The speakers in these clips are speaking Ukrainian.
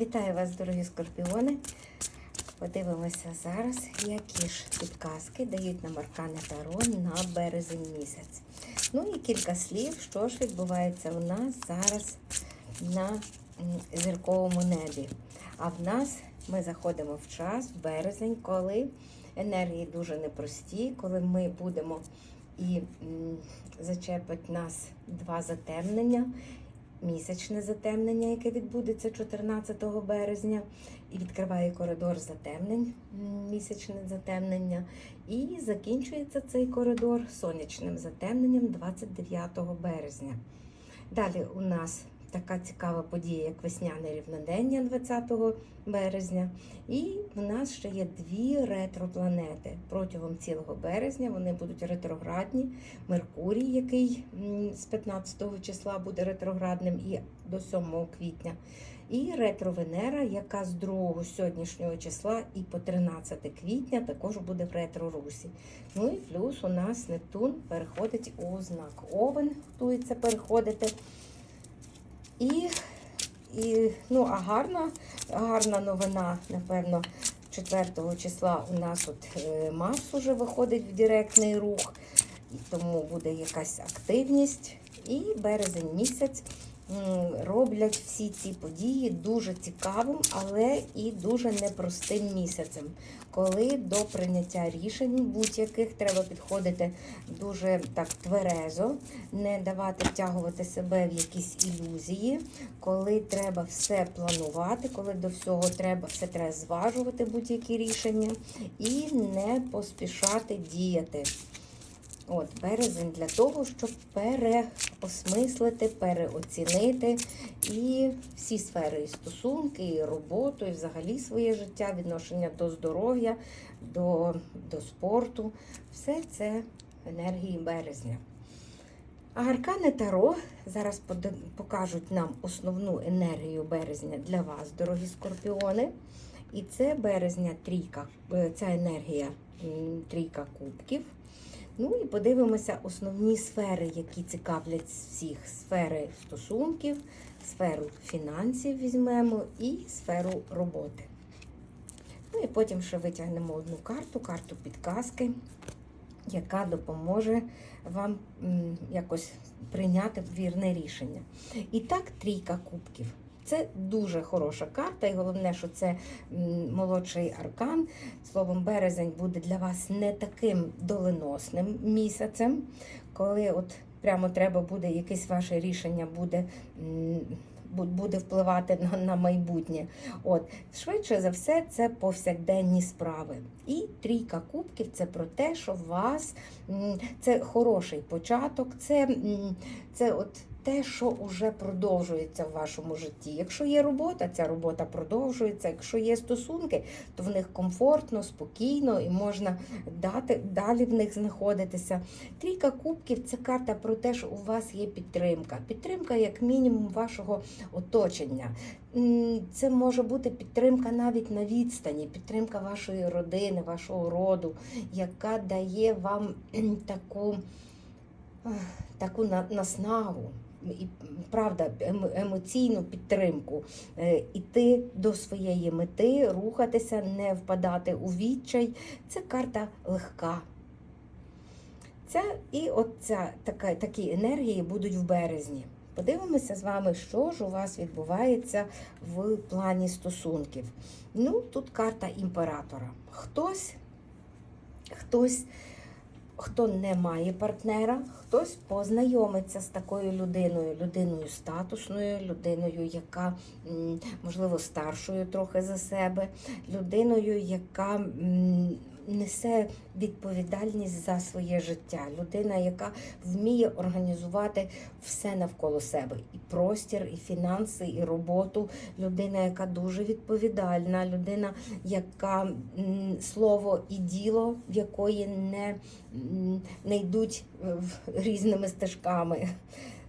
Вітаю вас, дорогі скорпіони. Подивимося зараз, які ж підказки дають нам аркани Таро на березень місяць. Ну і кілька слів, що ж відбувається у нас зараз на зірковому небі. А в нас ми заходимо в час, в березень, коли енергії дуже непрості, коли ми будемо і зачепить нас два затемнення місячне затемнення, яке відбудеться 14 березня, і відкриває коридор затемнень, місячне затемнення. І закінчується цей коридор сонячним затемненням 29 березня. Далі у нас така цікава подія, як весняне рівнодення 20 березня. І в нас ще є дві ретропланети. Протягом цілого березня вони будуть ретроградні. Меркурій, який з 15 числа буде ретроградним і до 7 квітня. І ретро-Венера, яка з 2 сьогоднішнього числа і по 13 квітня також буде в ретро-русі. Ну і плюс у нас Нептун переходить у знак Овен, готується переходити. І, і ну, а гарна, гарна новина, напевно, 4 числа у нас от е, Марс уже виходить в директний рух, і тому буде якась активність. І березень місяць роблять всі ці події дуже цікавим, але і дуже непростим місяцем, коли до прийняття рішень будь-яких треба підходити дуже так тверезо, не давати втягувати себе в якісь ілюзії, коли треба все планувати, коли до всього треба все треба зважувати будь-які рішення і не поспішати діяти. От, березень для того, щоб переосмислити, переоцінити і всі сфери, і стосунки, і роботу, і взагалі своє життя, відношення до здоров'я, до, до спорту. Все це енергії березня. А аркани Таро зараз покажуть нам основну енергію березня для вас, дорогі скорпіони. І це березня трійка, е, ця енергія трійка кубків. Ну і подивимося основні сфери, які цікавлять всіх: сфери стосунків, сферу фінансів візьмемо і сферу роботи. Ну і потім ще витягнемо одну карту, карту підказки, яка допоможе вам якось прийняти вірне рішення. І так, трійка кубків. Це дуже хороша карта, і головне, що це молодший аркан. Словом, березень буде для вас не таким доленосним місяцем, коли от прямо треба буде якесь ваше рішення буде. Буде впливати на, на майбутнє. От швидше за все, це повсякденні справи. І трійка кубків це про те, що в вас це хороший початок, це, це от те, що вже продовжується в вашому житті. Якщо є робота, ця робота продовжується. Якщо є стосунки, то в них комфортно, спокійно і можна дати далі в них знаходитися. Трійка кубків це карта про те, що у вас є підтримка. Підтримка, як мінімум, вашого оточення. Це може бути підтримка навіть на відстані, підтримка вашої родини, вашого роду, яка дає вам таку, таку на- наснагу. І правда, емоційну підтримку, Е, іти до своєї мети, рухатися, не впадати у відчай. Це карта легка. Ця і от ця, така, такі енергії будуть в березні. Подивимося з вами, що ж у вас відбувається в плані стосунків. Ну, тут карта імператора. Хтось, хтось, хто не має партнера, хтось познайомиться з такою людиною, людиною статусною, людиною, яка, можливо, старшою трохи за себе, людиною, яка несе відповідальність за своє життя, людина, яка вміє організувати все навколо себе, і простір, і фінанси, і роботу. Людина, яка дуже відповідальна, людина, яка слово і діло, в якої не, не йдуть е, різними стежками.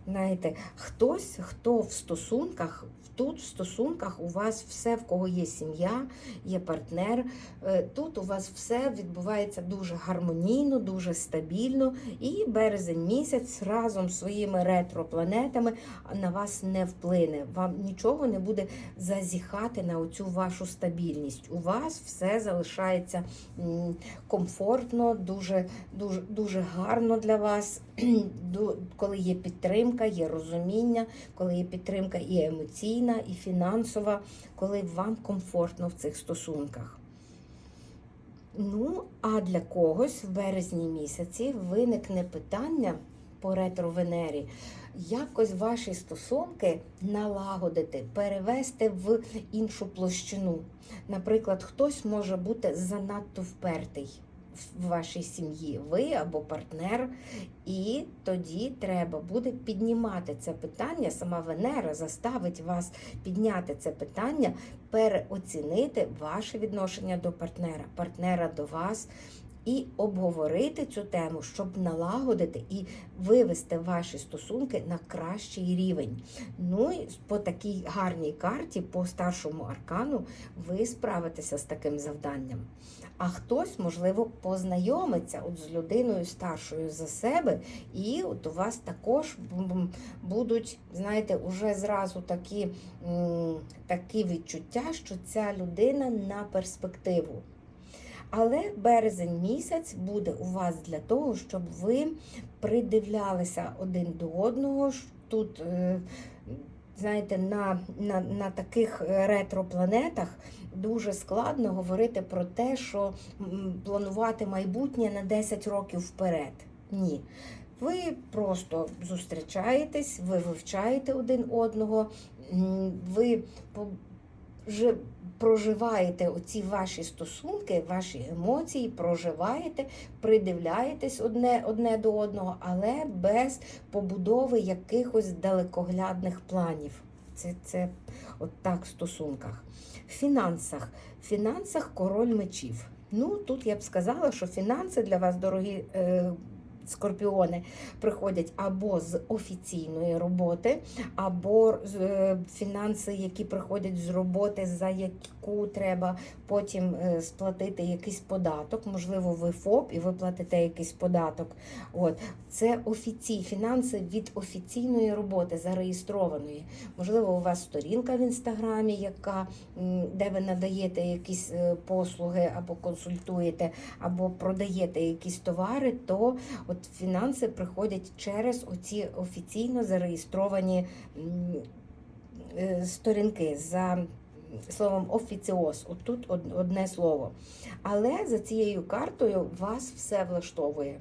Знаєте, хтось, хто в стосунках, тут в стосунках у вас все, в кого є сім'я, є партнер. е, Тут у вас все відбувається дуже гармонійно, дуже стабільно. І березень місяць разом з своїми ретропланетами на вас не вплине. Вам нічого не буде зазіхати на оцю вашу стабільність. У вас все залишається комфортно, дуже, дуже, дуже гарно для вас. Коли є підтримка, є розуміння, коли є підтримка і емоційна, і фінансова, коли вам комфортно в цих стосунках. Ну, а для когось в березні місяці виникне питання по ретро-Венері, якось ваші стосунки налагодити, перевести в іншу площину. Наприклад, хтось може бути занадто впертий в вашій сім'ї, ви або партнер, і тоді треба буде піднімати це питання. Сама Венера заставить вас підняти це питання, переоцінити ваше відношення до партнера, партнера до вас. І обговорити цю тему, щоб налагодити і вивести ваші стосунки на кращий рівень. Ну і по такій гарній карті, по старшому аркану, ви справитеся з таким завданням. А хтось, можливо, познайомиться от з людиною старшою за себе, і от у вас також будуть, знаєте, уже зразу такі, такі відчуття, що ця людина на перспективу. Але березень місяць буде у вас для того, щоб ви придивлялися один до одного. Тут, е, знаєте, на, на, на таких ретропланетах дуже складно говорити про те, що планувати майбутнє на 10 років вперед. Ні. Ви просто зустрічаєтесь, ви вивчаєте один одного, ви вже проживаєте оці ваші стосунки, ваші емоції, проживаєте, придивляєтесь одне, одне до одного, але без побудови якихось далекоглядних планів. Це, це от так в стосунках. В фінансах. В фінансах король мечів. Ну, тут я б сказала, що фінанси для вас, дорогі е, скорпіони, приходять або з офіційної роботи, або е, фінанси, які приходять з роботи, за яку треба потім е, сплатити якийсь податок. Можливо, ви ФОП і ви платите якийсь податок. От це офіцій, фінанси від офіційної роботи, зареєстрованої. Можливо, у вас сторінка в інстаграмі, яка де ви надаєте якісь е, послуги або консультуєте, або продаєте якісь товари, то от фінанси приходять через оці офіційно зареєстровані е, сторінки за словом офіціоз. отут тут одне слово. Але за цією картою вас все влаштовує.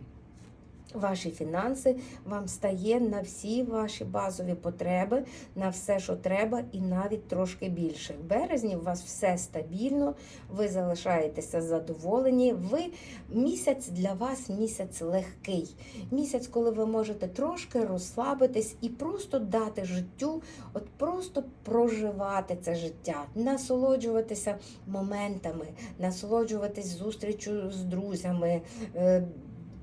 Ваші фінанси вам стає на всі ваші базові потреби, на все, що треба, і навіть трошки більше. В березні у вас все стабільно, ви залишаєтеся задоволені. Ви місяць для вас місяць легкий. Місяць, коли ви можете трошки розслабитись і просто дати життю, от просто проживати це життя, насолоджуватися моментами, насолоджуватись зустрічю з друзями.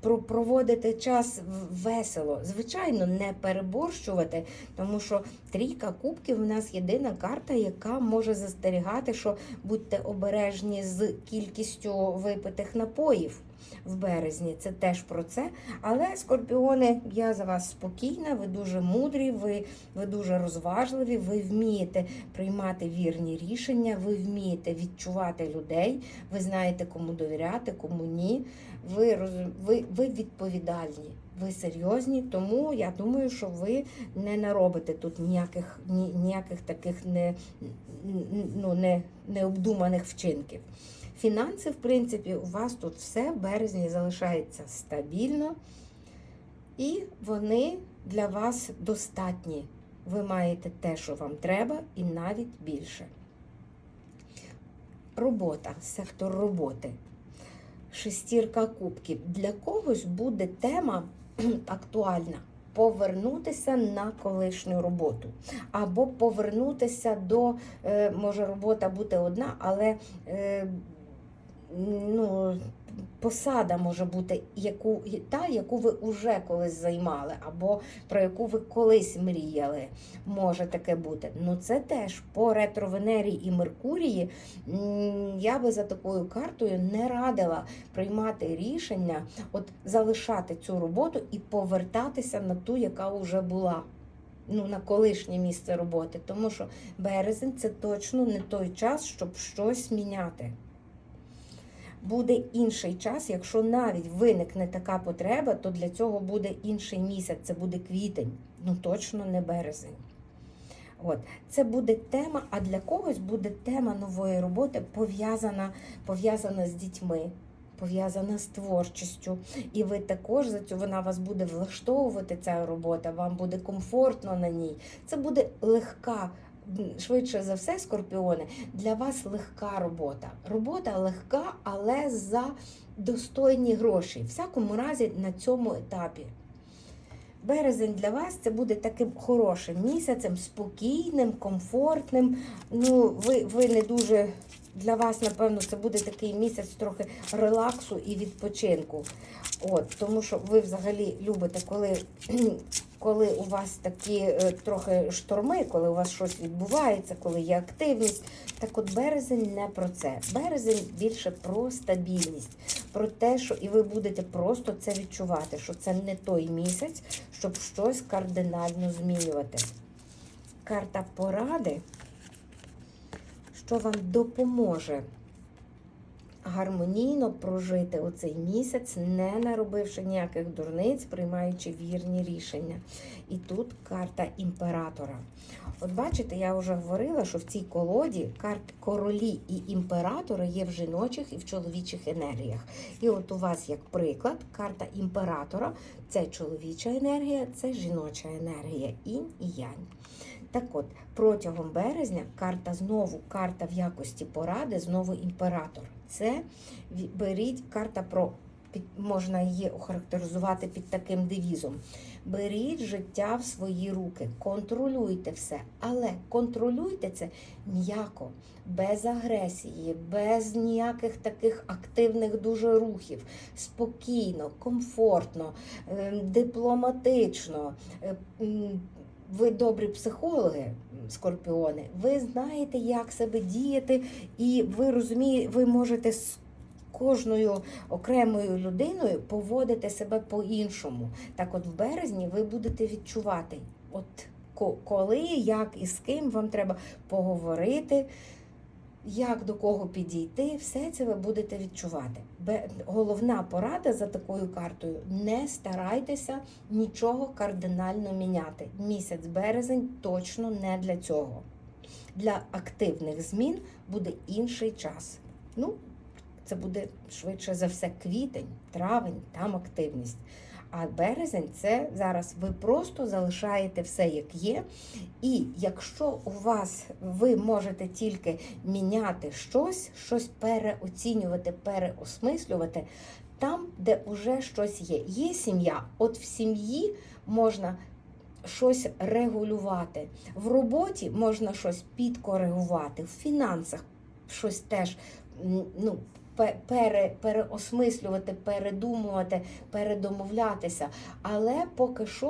Про- проводити час весело. Звичайно, не переборщувати, тому що трійка кубків в нас єдина карта, яка може застерігати, що будьте обережні з кількістю випитих напоїв. В березні це теж про це. Але скорпіони, я за вас спокійна, ви дуже мудрі, ви, ви дуже розважливі, ви вмієте приймати вірні рішення, ви вмієте відчувати людей, ви знаєте, кому довіряти, кому ні. Ви, ви, ви відповідальні, ви серйозні, тому я думаю, що ви не наробите тут ніяких, ні, ніяких таких не, ну, не, необдуманих вчинків. Фінанси, в принципі, у вас тут все в березні залишається стабільно, і вони для вас достатні. Ви маєте те, що вам треба, і навіть більше. Робота, сектор роботи. Шестірка кубків. Для когось буде тема актуальна. Повернутися на колишню роботу, або повернутися до, е, може робота бути одна, але е, ну, посада може бути яку, та, яку ви вже колись займали, або про яку ви колись мріяли. Може таке бути. Ну це теж по ретро-Венері і Меркурії я би за такою картою не радила приймати рішення, от залишати цю роботу і повертатися на ту, яка вже була. Ну, на колишнє місце роботи, тому що березень це точно не той час, щоб щось міняти. Буде інший час, якщо навіть виникне така потреба, то для цього буде інший місяць, це буде квітень, ну точно не березень. От. Це буде тема, а для когось буде тема нової роботи пов'язана, пов'язана з дітьми, пов'язана з творчістю. І ви також за цю вона вас буде влаштовувати, ця робота, вам буде комфортно на ній. Це буде легка. Швидше за все, скорпіони, для вас легка робота. Робота легка, але за достойні гроші. В всякому разі, на цьому етапі. Березень для вас це буде таким хорошим місяцем, спокійним, комфортним. Ну, ви, ви не дуже для вас, напевно, це буде такий місяць трохи релаксу і відпочинку. От, тому що ви взагалі любите, коли, коли у вас такі е, трохи шторми, коли у вас щось відбувається, коли є активність. Так от березень не про це. Березень більше про стабільність, про те, що і ви будете просто це відчувати, що це не той місяць, щоб щось кардинально змінювати. Карта поради, що вам допоможе гармонійно прожити оцей місяць, не наробивши ніяких дурниць, приймаючи вірні рішення. І тут карта імператора. От бачите, я вже говорила, що в цій колоді карт королі і імператори є в жіночих і в чоловічих енергіях. І от у вас, як приклад, карта імператора це чоловіча енергія, це жіноча енергія, інь і янь. Так от, протягом березня карта знову карта в якості поради, знову імператор. Це беріть карта про можна її охарактеризувати під таким девізом. Беріть життя в свої руки, контролюйте все, але контролюйте це м'яко, без агресії, без ніяких таких активних дуже рухів, спокійно, комфортно, е, дипломатично. Ви добрі психологи, скорпіони, ви знаєте, як себе діяти, і ви розумієте, ви можете з кожною окремою людиною поводити себе по-іншому. Так от в березні ви будете відчувати, от ко- коли, як і з ким вам треба поговорити, як до кого підійти, все це ви будете відчувати. Головна порада за такою картою: не старайтеся нічого кардинально міняти. Місяць березень точно не для цього. Для активних змін буде інший час. Ну, це буде швидше за все квітень, травень, там активність. А березень це зараз ви просто залишаєте все як є. І якщо у вас ви можете тільки міняти щось, щось переоцінювати, переосмислювати, там, де вже щось є. Є сім'я, от в сім'ї можна щось регулювати. В роботі можна щось підкоригувати, в фінансах щось теж ну, пере, переосмислювати, передумувати, передомовлятися. Але поки що